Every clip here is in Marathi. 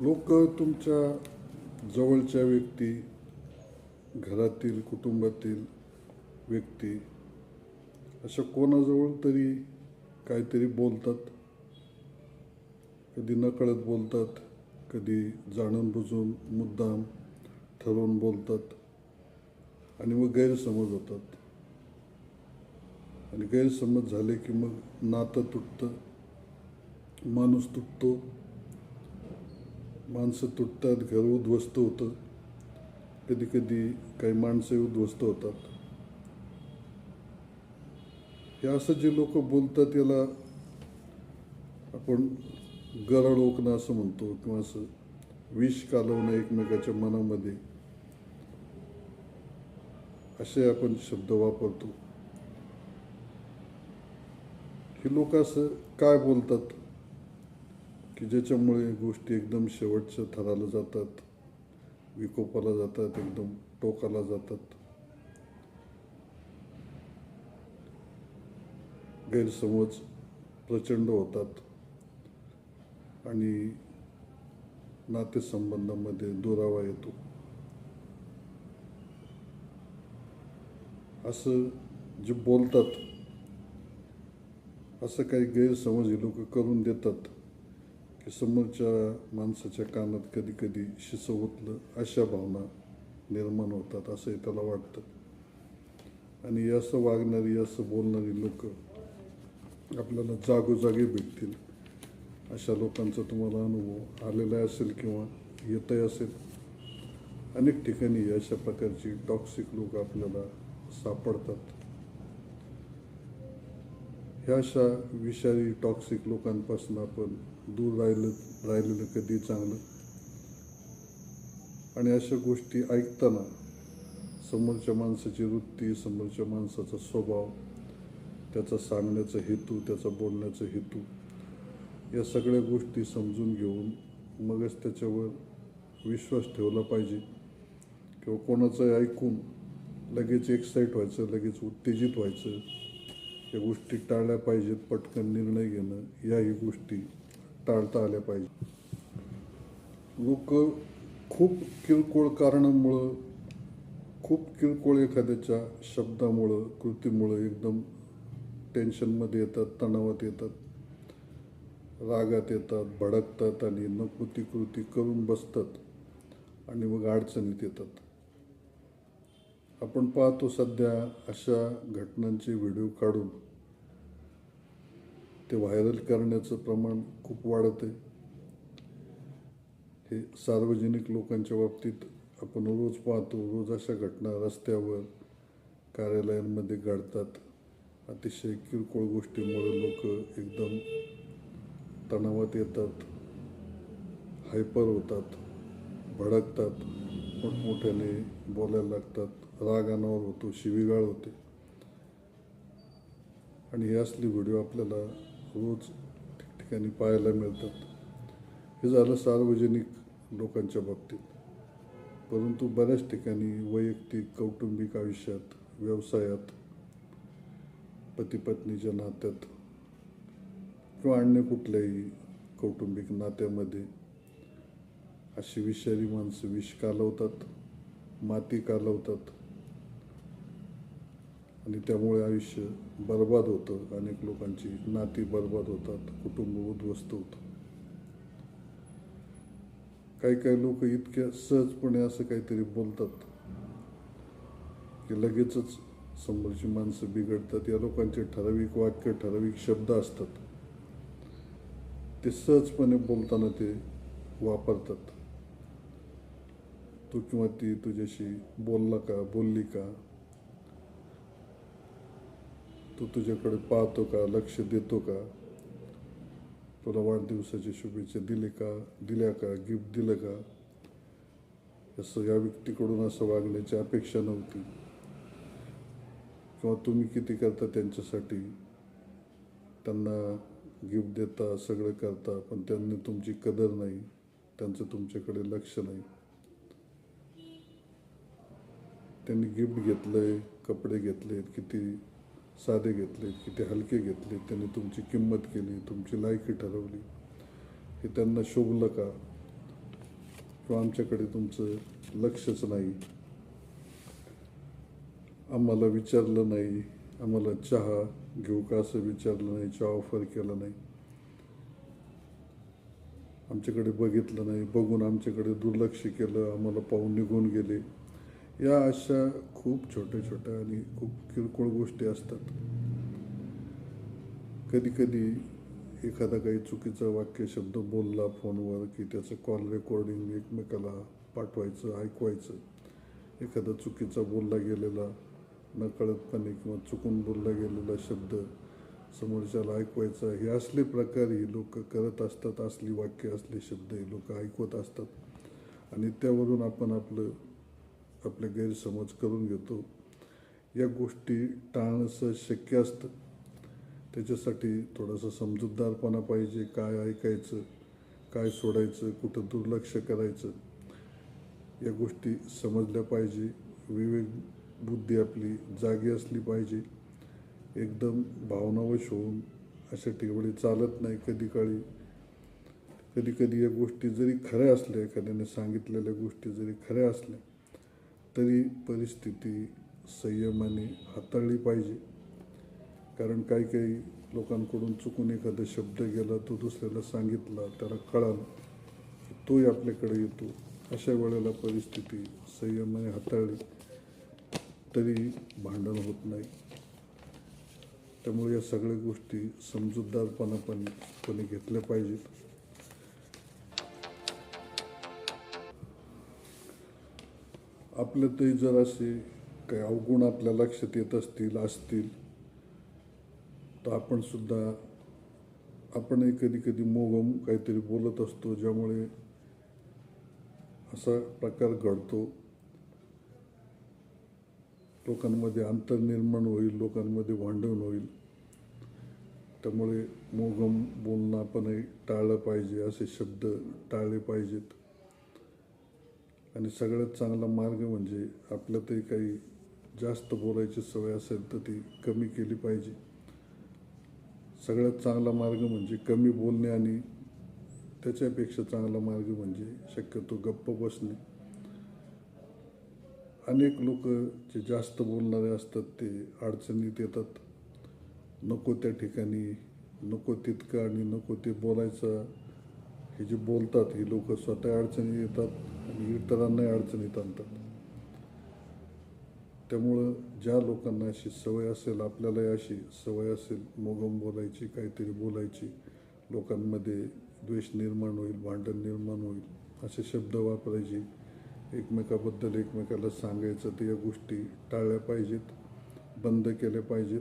लोक तुमच्या जवळच्या व्यक्ती घरातील कुटुंबातील व्यक्ती अशा कोणाजवळ तरी काहीतरी बोलतात. कधी नकळत बोलतात कधी जाणून बुजून मुद्दाम ठरवून बोलतात आणि मग गैरसमज होतात. आणि गैरसमज झाले की मग नातं तुटतं माणूस तुटतो. माणसं तुटतात घर उद्ध्वस्त होतं. कधी कधी काही माणसं उद्ध्वस्त होतात. हे असं जे लोक बोलतात याला आपण गरळ ओकणं असं म्हणतो किंवा असं विष कालवणं एकमेकाच्या मनामध्ये. असे आपण शब्द वापरतो. हे लोक असं काय बोलतात? की ज्याच्यामुळे गोष्टी एकदम शेवटच्या थराला जातात विकोपाला जातात एकदम टोकाला जातात. गैरसमज प्रचंड होतात. आणि नातेसंबंधामध्ये दुरावा येतो. असं जे बोलतात असं काही गैरसमज हे लोक करून देतात. समोरच्या माणसाच्या कानात कधी कधी शिसवतलं अशा भावना निर्माण होतात असंही त्याला वाटतं. आणि असं वागणारी असं बोलणारी लोक आपल्याला जागोजागी भेटतील. अशा लोकांचा तुम्हाला अनुभव आलेला असेल किंवा येतही असेल. अनेक ठिकाणी अशा प्रकारची टॉक्सिक लोक आपल्याला सापडतात. ह्या अशा विषारी टॉक्सिक लोकांपासून आपण दूर राहिलं राहिलेलं कधी चांगलं? आणि अशा गोष्टी ऐकताना समोरच्या माणसाची वृत्ती समोरच्या माणसाचा स्वभाव त्याचा सांगण्याचा हेतू त्याचा बोलण्याचा हेतू या सगळ्या गोष्टी समजून घेऊन मगच त्याच्यावर विश्वास ठेवला पाहिजे. किंवा कोणाचं ऐकून लगेच एक्साईट व्हायचं लगेच उत्तेजित व्हायचं या गोष्टी टाळल्या पाहिजेत पटकन निर्णय घेणं याही गोष्टी टाळता आल्या पाहिजे. लोक खूप किरकोळ कारणामुळं खूप किरकोळ एखाद्याच्या शब्दामुळं कृतीमुळं एकदम टेन्शनमध्ये येतात तणावात येतात रागात येतात भडकतात आणि नको ती कृती करून बसतात आणि मग अडचणीत येतात. आपण पाहतो सध्या अशा घटनांचे व्हिडिओ काढून ते व्हायरल करण्याचं प्रमाण खूप वाढत आहे. हे सार्वजनिक लोकांच्या बाबतीत आपण रोज पाहतो रोज अशा घटना रस्त्यावर कार्यालयांमध्ये घडतात. अतिशय किरकोळ गोष्टीमुळे लोक एकदम तणावात येतात हायपर होतात भडकतात मोठमोठ्याने बोलायला लागतात राग अनावर होतो शिवीगाळ होते. आणि हे असली व्हिडिओ आपल्याला रोज ठिकठिकाणी पाहायला मिळतात. हे झालं सार्वजनिक लोकांच्या बाबतीत. परंतु बऱ्याच ठिकाणी वैयक्तिक कौटुंबिक आयुष्यात व्यवसायात पतीपत्नीच्या नात्यात किंवा अन्य कुठल्याही कौटुंबिक नात्यामध्ये अशी विषारी माणसं विष कालवतात माती कालवतात. आणि त्यामुळे आयुष्य बर्बाद होतं. अनेक लोकांची नाती बर्बाद होतात. कुटुंब उद्ध्वस्त होतं. काही काही लोक इतक्या सहजपणे असं काहीतरी बोलतात की लगेचच समोरची माणसं बिघडतात. या लोकांचे ठराविक वाक्य ठराविक शब्द असतात. ते सहजपणे बोलताना ते वापरतात. तू किंवा ती तुझ्याशी बोलला का बोलली का? तू तुझ्याकडे पाहतो का? लक्ष देतो का? तुला वाढदिवसाची शुभेच्छा दिले का? दिल्या का? गिफ्ट दिलं का? असं या व्यक्तीकडून असं वागण्याची अपेक्षा नव्हती. किंवा तुम्ही किती करता त्यांच्यासाठी? त्यांना गिफ्ट देता सगळं करता पण त्यांनी तुमची कदर नाही. त्यांचं तुमच्याकडे लक्ष नाही. त्यांनी गिफ्ट घेतलंय कपडे घेतलेत किती साधे घेतलेत किती हलके घेतलेत त्यांनी तुमची किंमत केली तुमची लायकी ठरवली. हे त्यांना शोभलं का? किंवा आमच्याकडे तुमचं लक्षच नाही. आम्हाला विचारलं नाही. आम्हाला चहा घेऊ का असं विचारलं नाही चहा ऑफर केला नाही. आमच्याकडे बघितलं नाही. बघून आमच्याकडे दुर्लक्ष केलं. आम्हाला पाहून निघून गेले. या अशा खूप छोट्या छोट्या आणि खूप किरकोळ गोष्टी असतात. कधी कधी एखादा काही चुकीचा वाक्य शब्द बोलला फोनवर की त्याचं कॉल रेकॉर्डिंग एकमेकाला पाठवायचं ऐकवायचं. एखादा चुकीचा बोलला गेलेला नकळतपणे किंवा चुकून बोलला गेलेला शब्द समोरच्याला ऐकवायचा हे असले प्रकार ही लोक करत असतात. असली वाक्य असले शब्द हे लोक ऐकवत असतात. आणि त्यावरून आपण आपलं आपले गैरसमज करून घेतो. या गोष्टी टाळणं सहज शक्य असतं. त्याच्यासाठी थोडासा समजूतदारपणा पाहिजे काय ऐकायचं काय सोडायचं कुठं दुर्लक्ष करायचं. या गोष्टी समजल्या पाहिजे. विवेक बुद्धी आपली जागी असली पाहिजे. एकदम भावनावश होऊन अशा ठिकाणी चालत नाही कधी काळी कधी कधी या गोष्टी जरी खऱ्या असल्या एखाद्याने सांगितलेल्या गोष्टी जरी खऱ्या असल्या तरी परिस्थिती संयमाने हाताळली पाहिजे. कारण काही काही लोकांकडून चुकून एखादा शब्द गेला तो दुसऱ्याला सांगितला त्याला कळाला तोही आपल्याकडे येतो. अशा वेळेला परिस्थिती संयमाने हाताळली तरी भांडण होत नाही. त्यामुळे या सगळ्या गोष्टी समजूतदारपणापणे घेतल्या पाहिजेत. आपलं ते जर असे काही अवगुण आपल्या लक्षात येत असतील असतील तर आपण सुद्धा आपणही कधी कधी मोगम काहीतरी बोलत असतो ज्यामुळे असा प्रकार घडतो. लोकांमध्ये अंतर निर्माण होईल लोकांमध्ये भांडण होईल. त्यामुळे मोगम बोलणं आपणही टाळलं पाहिजे असे शब्द टाळले पाहिजेत. आणि सगळ्यात चांगला मार्ग म्हणजे आपल्यातही काही जास्त बोलायची सवय असेल तर ती कमी केली पाहिजे. सगळ्यात चांगला मार्ग म्हणजे कमी बोलणे आणि त्याच्यापेक्षा चांगला मार्ग म्हणजे शक्यतो गप्प बसणे. अनेक लोक जे जास्त बोलणारे असतात ते अडचणीत येतात. नको त्या ठिकाणी नको तितकं आणि नको ते बोलायचं. हे जे बोलतात ही लोक स्वतः अडचणीत येतात आणि इतरांनाही अडचणीत आणतात त्यामुळं ज्या लोकांना अशी सवय असेल आपल्यालाही अशी सवय असेल मोगम बोलायची काहीतरी बोलायची लोकांमध्ये द्वेष निर्माण होईल भांडण निर्माण होईल असे शब्द वापरायचे एकमेकाबद्दल एकमेकाला सांगायचं ते या गोष्टी टाळल्या पाहिजेत बंद केल्या पाहिजेत.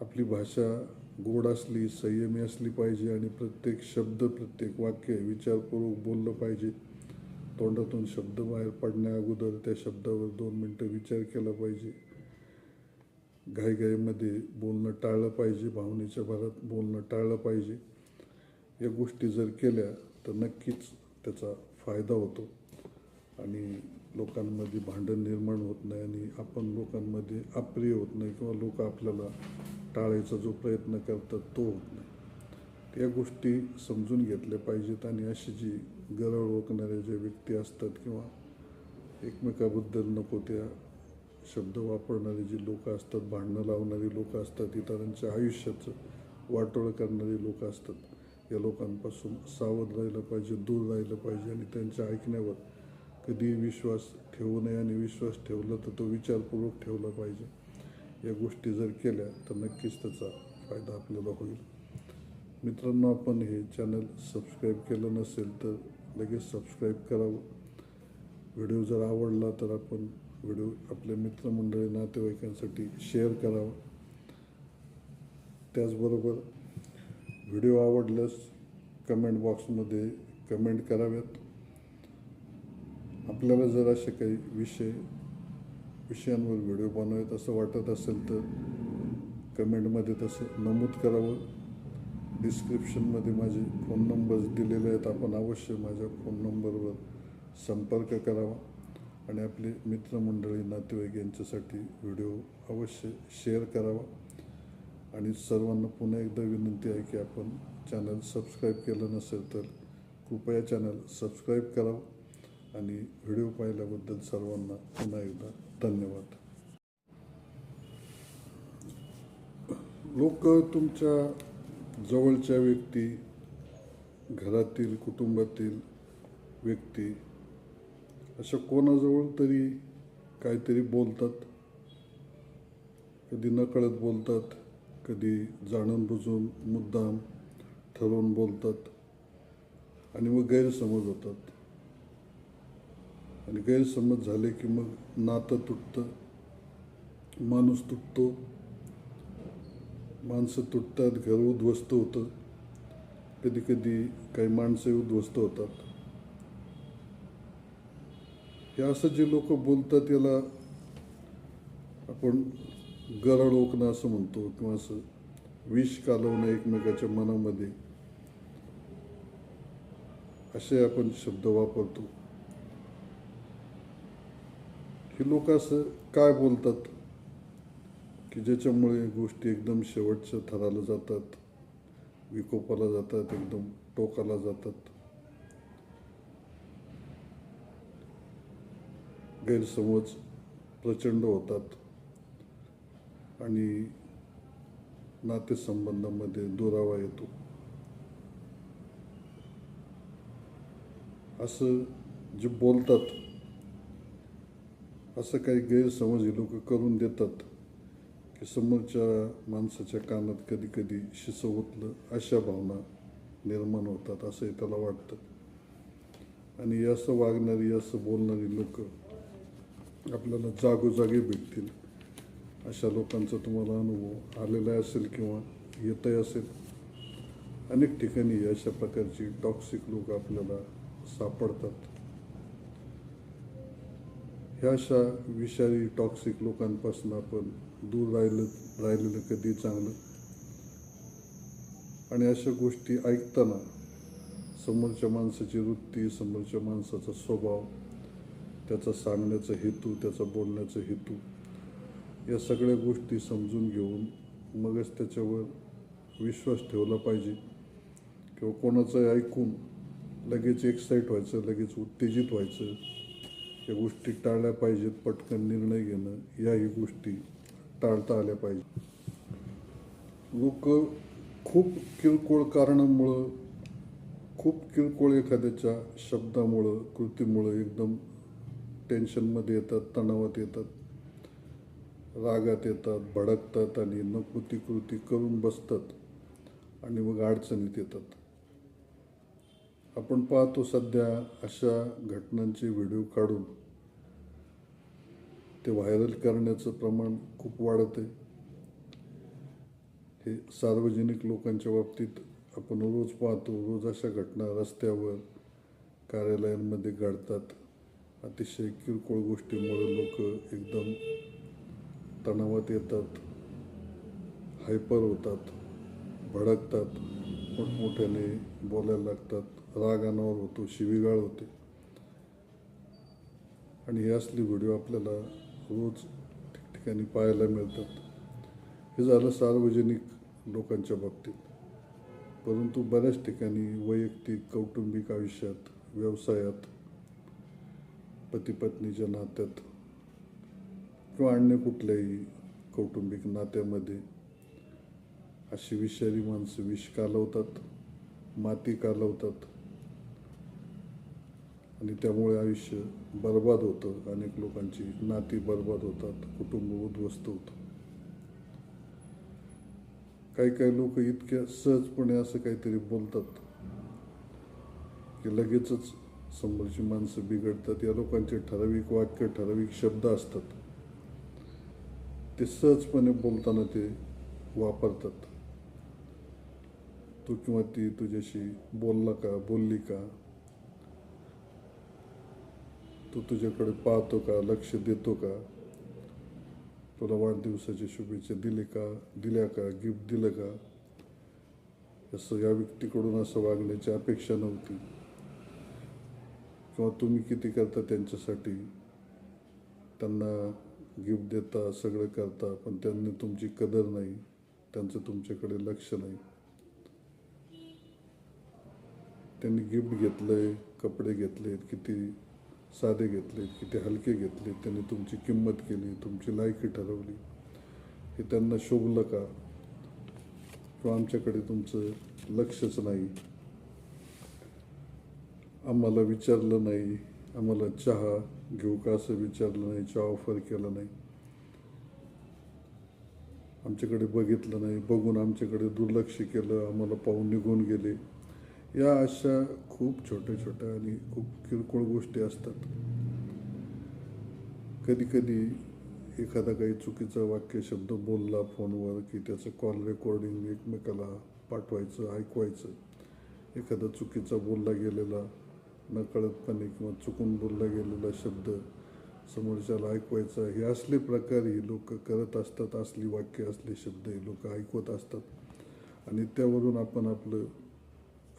आपली भाषा गोड असली संयमी असली पाहिजे आणि प्रत्येक शब्द प्रत्येक वाक्य विचारपूर्वक बोललं पाहिजे. तोंडातून शब्द बाहेर पडण्या अगोदर त्या शब्दावर दोन मिनटं विचार केला पाहिजे. घाईघाईमध्ये बोलणं टाळलं पाहिजे भावनेच्या भरात बोलणं टाळलं पाहिजे. या गोष्टी जर केल्या तर नक्कीच त्याचा फायदा होतो. आणि लोकांमध्ये भांडण निर्माण होत नाही आणि आपण लोकांमध्ये अप्रिय होत नाही किंवा लोक आपल्याला टाळायचा जो प्रयत्न करतात तो होत नाही. या गोष्टी समजून घेतल्या पाहिजेत आणि अशी जी गरळ ओळखणाऱ्या ज्या व्यक्ती असतात किंवा एकमेकाबद्दल नको त्या शब्द वापरणारे जी लोक असतात भांडणं लावणारी लोक असतात इतरांच्या आयुष्याचं वाटोळं करणारी लोक असतात. या लोकांपासून सावध राहिलं पाहिजे दूर राहिलं पाहिजे आणि त्यांच्या ऐकण्यावर कधी विश्वास ठेवू नये आणि विश्वास ठेवला तर तो विचारपूर्वक ठेवला पाहिजे. या गोष्टी जर केल्या तर नक्कीच त्याचा फायदा आपल्याला होईल. मित्रांनो आपण हे चॅनल सबस्क्राईब केलं नसेल तर लगेच सबस्क्राईब करावं. व्हिडिओ जर आवडला तर आपण व्हिडिओ आपल्या मित्रमंडळी नातेवाईकांसाठी शेअर करावा. त्याचबरोबर व्हिडिओ आवडल्यास कमेंट बॉक्समध्ये कमेंट कराव्यात. आपल्याला जर असे काही विषय विषयांवर व्हिडिओ बनवायत असं वाटत असेल तर कमेंटमध्ये तसं नमूद करावं. डिस्क्रिप्शनमध्ये माझे फोन नंबर्स दिलेले आहेत. आपण अवश्य माझ्या फोन नंबरवर संपर्क करावा. आणि आपले मित्रमंडळी नातेवाईक यांच्यासाठी व्हिडिओ अवश्य शेअर करावा. आणि सर्वांना पुन्हा एकदा विनंती आहे की आपण चॅनल सबस्क्राईब केलं नसेल तर कृपया चॅनल सबस्क्राईब करावं. आणि व्हिडिओ पाहिल्याबद्दल सर्वांना पुन्हा एकदा धन्यवाद. लोक तुमच्या जवळच्या व्यक्ती घरातील कुटुंबातील व्यक्ती अशा कोणाजवळ तरी काहीतरी बोलतात. कधी नकळत बोलतात कधी जाणून बुजून मुद्दाम ठरवून बोलतात आणि मग गैरसमज होतात. आणि गैरसमज झाले की मग नातं तुटतं माणूस तुटतो माणसं तुटतात घर उद्ध्वस्त होतं. कधी कधी काही माणसं उद्ध्वस्त होतात. हे असं जे लोक बोलतात याला आपण गरळ ओकणं असं म्हणतो किंवा असं विष कालवणं एकमेकाच्या मनामध्ये. असे आपण शब्द वापरतो. की लोक असं काय बोलतात? की ज्याच्यामुळे गोष्टी एकदम शेवटच्या थराला जातात विकोपाला जातात एकदम टोकाला जातात. गैरसमज प्रचंड होतात. आणि नातेसंबंधामध्ये दुरावा येतो. असं जे बोलतात असं काही गैरसमज हे लोक करून देतात की समोरच्या माणसाच्या कानात कधी कधी शिसवतलं अशा भावना निर्माण होतात असंही त्याला वाटतं. आणि असं वागणारी असं बोलणारी लोक आपल्याला जागोजागी भेटतील. अशा लोकांचा तुम्हाला अनुभव आलेला असेल किंवा येतही असेल. अनेक ठिकाणी अशा प्रकारची टॉक्सिक लोक आपल्याला सापडतात. ह्या अशा विषारी टॉक्सिक लोकांपासून आपण दूर राहिलं राहिलेलं कधी चांगलं? आणि अशा गोष्टी ऐकताना समोरच्या माणसाची वृत्ती समोरच्या माणसाचा स्वभाव त्याचा सांगण्याचा हेतू त्याचा बोलण्याचा हेतू या सगळ्या गोष्टी समजून घेऊन मगच त्याच्यावर विश्वास ठेवला पाहिजे. किंवा कोणाचं ऐकून लगेच एक्साईट व्हायचं लगेच उत्तेजित व्हायचं. या गोष्टी टाळल्या पाहिजेत पटकन निर्णय घेणं याही गोष्टी टाळता आल्या पाहिजे लोक खूप किरकोळ कारणामुळं खूप किरकोळ एखाद्याच्या शब्दामुळं कृतीमुळं एकदम टेन्शनमध्ये येतात तणावात येतात रागात येतात भडकतात आणि नको ती कृती करून बसतात आणि मग अडचणीत येतात. आपण पाहतो सध्या अशा घटनांचे व्हिडिओ काढून ते व्हायरल करण्याचं प्रमाण खूप वाढत आहे. हे सार्वजनिक लोकांच्या बाबतीत आपण रोज पाहतो रोज अशा घटना रस्त्यावर कार्यालयांमध्ये घडतात. अतिशय किरकोळ गोष्टीमुळे लोक एकदम तणावात येतात हायपर होतात भडकतात मोठमोठ्याने बोलायला लागतात. राग अनावर होतो शिवीगाळ होते. आणि हे असली व्हिडिओ आपल्याला रोज ठिकठिकाणी पाहायला मिळतात. हे झालं सार्वजनिक लोकांच्या बाबतीत. परंतु बऱ्याच ठिकाणी वैयक्तिक कौटुंबिक आयुष्यात व्यवसायात पती पत्नीच्या नात्यात किंवा अन्य कुठल्याही कौटुंबिक नात्यामध्ये अशी विषारी माणसं विष कालवतात माती कालवतात. आणि त्यामुळे आयुष्य बर्बाद होतं. अनेक लोकांची नाती बर्बाद होतात. कुटुंब उद्ध्वस्त होतं. काही काही लोक इतक्या सहजपणे असं काहीतरी बोलतात की लगेचच समोरची माणसं बिघडतात. या लोकांचे ठराविक वाक्य ठराविक शब्द असतात. ते सहजपणे बोलताना ते वापरतात. तू किंवा ती तुझ्याशी बोलला का बोलली का? तू तुझ्याकडे पाहतो का? लक्ष देतो का? तुला वाढदिवसाच्या शुभेच्छा दिले का? दिल्या का? गिफ्ट दिलं का? असं या व्यक्तीकडून असं वागण्याची अपेक्षा नव्हती. किंवा तुम्ही किती करता त्यांच्यासाठी? त्यांना गिफ्ट देता सगळं करता पण त्यांनी तुमची कदर नाही. त्यांचं तुमच्याकडे लक्ष नाही. त्यांनी गिफ्ट घेतलंय कपडे घेतलेत किती साधे घेतलेत किती हलके घेतलेत त्यांनी तुमची किंमत केली तुमची लायकी ठरवली. हे त्यांना शोभलं का? किंवा आमच्याकडे तुमचं लक्षच नाही. आम्हाला विचारलं नाही. आम्हाला चहा घेऊ का असं विचारलं नाही चहा ऑफर केला नाही. आमच्याकडे बघितलं नाही. बघून आमच्याकडे दुर्लक्ष केलं. आम्हाला पाहून निघून गेले. या अशा खूप छोट्या छोट्या आणि खूप किरकोळ गोष्टी असतात. कधी कधी एखादा काही चुकीचा वाक्य शब्द बोलला फोनवर की त्याचं कॉल रेकॉर्डिंग एकमेकाला पाठवायचं ऐकवायचं. एखादा चुकीचा बोलला गेलेला नकळतपणे किंवा चुकून बोलला गेलेला शब्द समोरच्याला ऐकवायचा हे असले प्रकार ही लोक करत असतात असली वाक्य असले शब्द हे लोक ऐकवत असतात. आणि त्यावरून आपण आपलं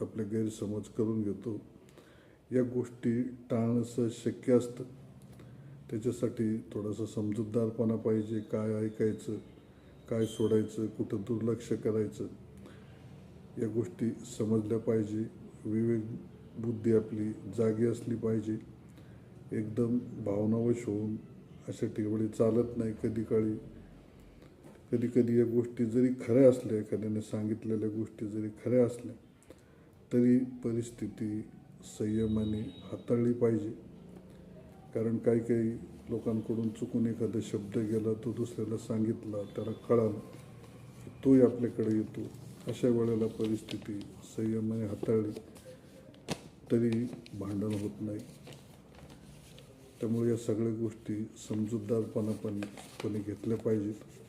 आपले गैरसमज करून घेतो. या गोष्टी टाळणं शक्य असतं. त्याच्यासाठी थोडासा समजूतदारपणा पाहिजे काय ऐकायचं काय सोडायचं कुठं दुर्लक्ष करायचं. या गोष्टी समजल्या पाहिजे. विवेक बुद्धी आपली जागी असली पाहिजे. एकदम भावनावश होऊन अशा ठिकाणी चालत नाही कधी काळी कधी कधी या गोष्टी जरी खऱ्या असल्या एखाद्याने सांगितलेल्या गोष्टी जरी खऱ्या असल्या तरी परिस्थिती संयमाने हाताळली पाहिजे. कारण काही काही लोकांकडून चुकून एखादा शब्द गेला तो दुसऱ्याला सांगितला त्याला कळालं की तोही आपल्याकडे येतो. अशा वेळेला परिस्थिती संयमाने हाताळली तरी भांडण होत नाही. त्यामुळे या सगळ्या गोष्टी समजूतदारपणापणे कोणी घेतल्या पाहिजेत.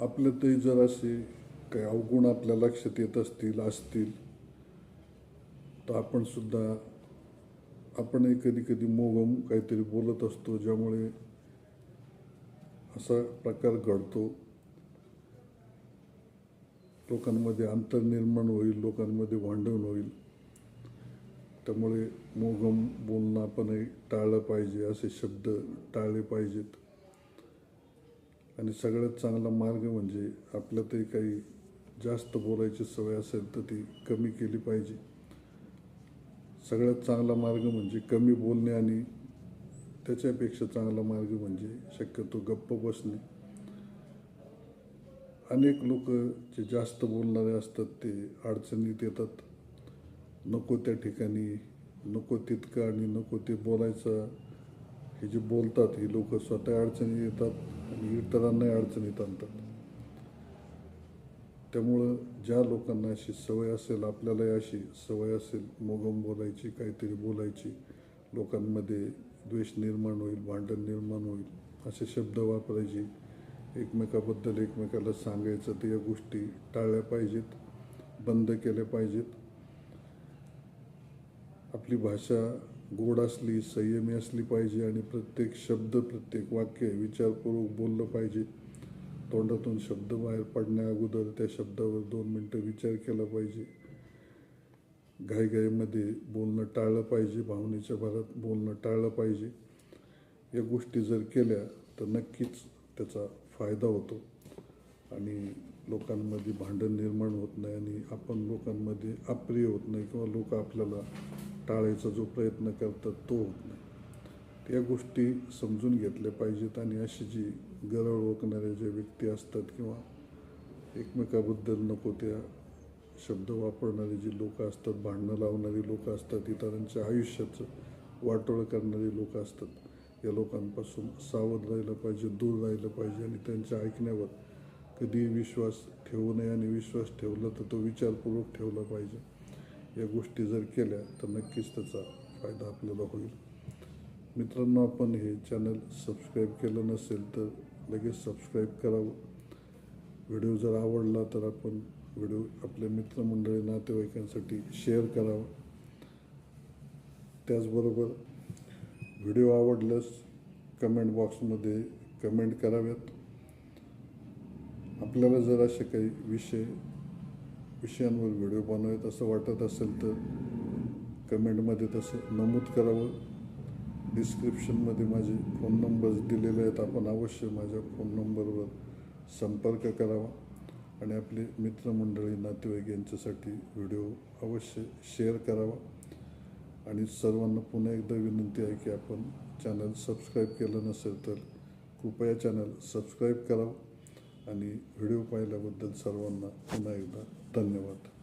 आपलं ते जर असे काही अवगुण आपल्या लक्षात येत असतील असतील तर आपण सुद्धा आपणही कधी कधी मोगम काहीतरी बोलत असतो ज्यामुळे असा प्रकार घडतो. लोकांमध्ये अंतर निर्माण होईल लोकांमध्ये भांडण होईल. त्यामुळे मोगम बोलणं आपणही टाळलं पाहिजे असे शब्द टाळले पाहिजेत. आणि सगळ्यात चांगला मार्ग म्हणजे आपल्यातही काही जास्त बोलायची सवय असेल तर ती कमी केली पाहिजे. सगळ्यात चांगला मार्ग म्हणजे कमी बोलणे आणि त्याच्यापेक्षा चांगला मार्ग म्हणजे शक्यतो गप्प बसणे. अनेक लोक जे जास्त बोलणारे असतात ते अडचणीत येतात. नको त्या ठिकाणी नको तितकं आणि नको ते बोलायचं. हे जे बोलतात ही लोक स्वतः अडचणीत येतात आणि इतरांनाही अडचणीत आणतात. त्यामुळं ज्या लोकांना अशी सवय असेल आपल्यालाही अशी सवय असेल मोगम बोलायची काहीतरी बोलायची लोकांमध्ये द्वेष निर्माण होईल भांडण निर्माण होईल असे शब्द वापरायचे एकमेकाबद्दल एकमेकाला सांगायचं तर या गोष्टी टाळल्या पाहिजेत बंद केल्या पाहिजेत. आपली भाषा गोड असली संयमी असली पाहिजे आणि प्रत्येक शब्द प्रत्येक वाक्य विचारपूर्वक बोललं पाहिजे. तोंडातून शब्द बाहेर पडण्या अगोदर त्या शब्दावर दोन मिनटं विचार केला पाहिजे. घाईघाईमध्ये बोलणं टाळलं पाहिजे भावनेच्या भरात बोलणं टाळलं पाहिजे. या गोष्टी जर केल्या तर नक्कीच त्याचा फायदा होतो. आणि लोकांमध्ये भांडण निर्माण होत नाही आणि आपण लोकांमध्ये अप्रिय होत नाही किंवा लोक आपल्याला टाळायचा जो प्रयत्न करतात तो होत नाही. या गोष्टी समजून घेतल्या पाहिजेत आणि अशी जी गरळ ओळखणाऱ्या ज्या व्यक्ती असतात किंवा एकमेकाबद्दल नको त्या शब्द वापरणारे जी लोक असतात भांडणं लावणारी लोक असतात इतरांच्या आयुष्याचं वाटोळं करणारी लोक असतात या लोकांपासून सावध राहिलं पाहिजे दूर राहिलं पाहिजे आणि त्यांच्या ऐकण्यावर कधी विश्वास ठेवू नये आणि विश्वास ठेवला तर तो विचारपूर्वक ठेवला पाहिजे. या गोष्टी जर केल्या तर नक्कीच त्याचा फायदा आपल्याला होईल. मित्रांनो आपण हे चॅनल सबस्क्राईब केलं नसेल तर लगेच सबस्क्राईब करावं. व्हिडिओ जर आवडला तर आपण व्हिडिओ आपल्या मित्रमंडळी नातेवाईकांसाठी शेअर करावा. त्याचबरोबर व्हिडिओ आवडल्यास कमेंट बॉक्समध्ये कमेंट कराव्यात. आपल्याला जर असे काही विषय विषयांवर व्हिडिओ बनवेत असं वाटत असेल तर कमेंटमध्ये तसं नमूद करावं. डिस्क्रिप्शनमध्ये माझे फोन नंबर्स दिलेले आहेत. आपण अवश्य माझ्या फोन नंबरवर संपर्क करावा आणि आपले मित्रमंडळी नातेवाईक यांच्यासाठी व्हिडिओ अवश्य शेअर करावा. आणि सर्वांना पुन्हा एकदा विनंती आहे की आपण चॅनल सबस्क्राईब केलं नसेल तर कृपया चॅनल सबस्क्राईब करावं. आणि व्हिडिओ पाहिल्याबद्दल सर्वांना पुन्हा एकदा धन्यवाद.